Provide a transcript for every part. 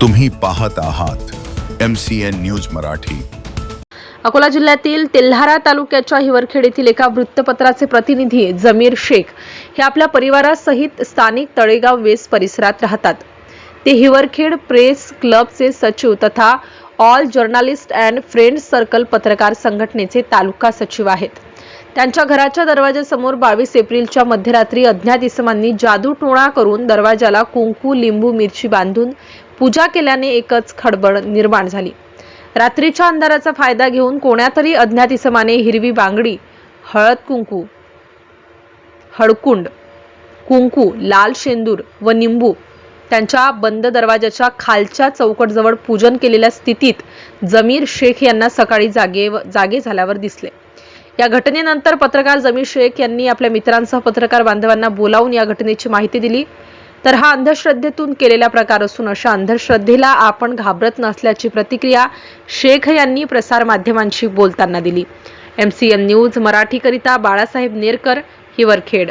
तुम्ही पाहत आहात M C N news Marathi. Akola जिल्ह्यातील तेल्हारा तालुक्याच्या हिवरखेड येथील एका वृत्तपत्राचे प्रतिनिधी जमीर शेख हे आपल्या परिवारासहित स्थानिक तळेगाव वेस परिसरात राहतात. ते हिवरखेड प्रेस क्लबचे सचिव तथा all journalist and friends circle पत्रकार संघटनेचे तालुका सचिव आहेत. त्यांच्या घराच्या दरवाजासमोर बावीस एप्रिलच्या मध्यरात्री अज्ञात इसमांनी जादू करून दरवाजाला कुंकू लिंबू मिरची बांधून पूजा केल्याने एकच खडबड निर्माण झाली. रात्रीच्या अंधाराचा फायदा घेऊन कोण्यातरी अज्ञात इसमाने हिरवी बांगडी हळद कुंकू हडकुंड कुंकू लाल शेंदूर व निंबू त्यांच्या बंद दरवाजाच्या खालच्या चौकटजवळ पूजन केलेल्या स्थितीत जमीर शेख यांना सकाळी जागे जागे झाल्यावर दिसले. या घटनेनंतर पत्रकार जमीर शेख यांनी आपल्या मित्रांसह पत्रकार बांधवांना बोलावून या घटनेची माहिती दिली. तर हा अंधश्रद्धेतून केलेला प्रकार असून अशा अंधश्रद्धेला आपण घाबरत नसल्याची प्रतिक्रिया शेख यांनी प्रसारमाध्यमांशी बोलताना दिली. एम सी एन न्यूज मराठीकरिता बाळासाहेब नेरकर हिवरखेड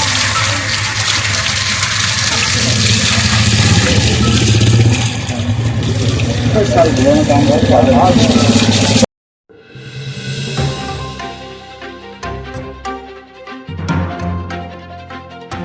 在下雨呢，刚落完。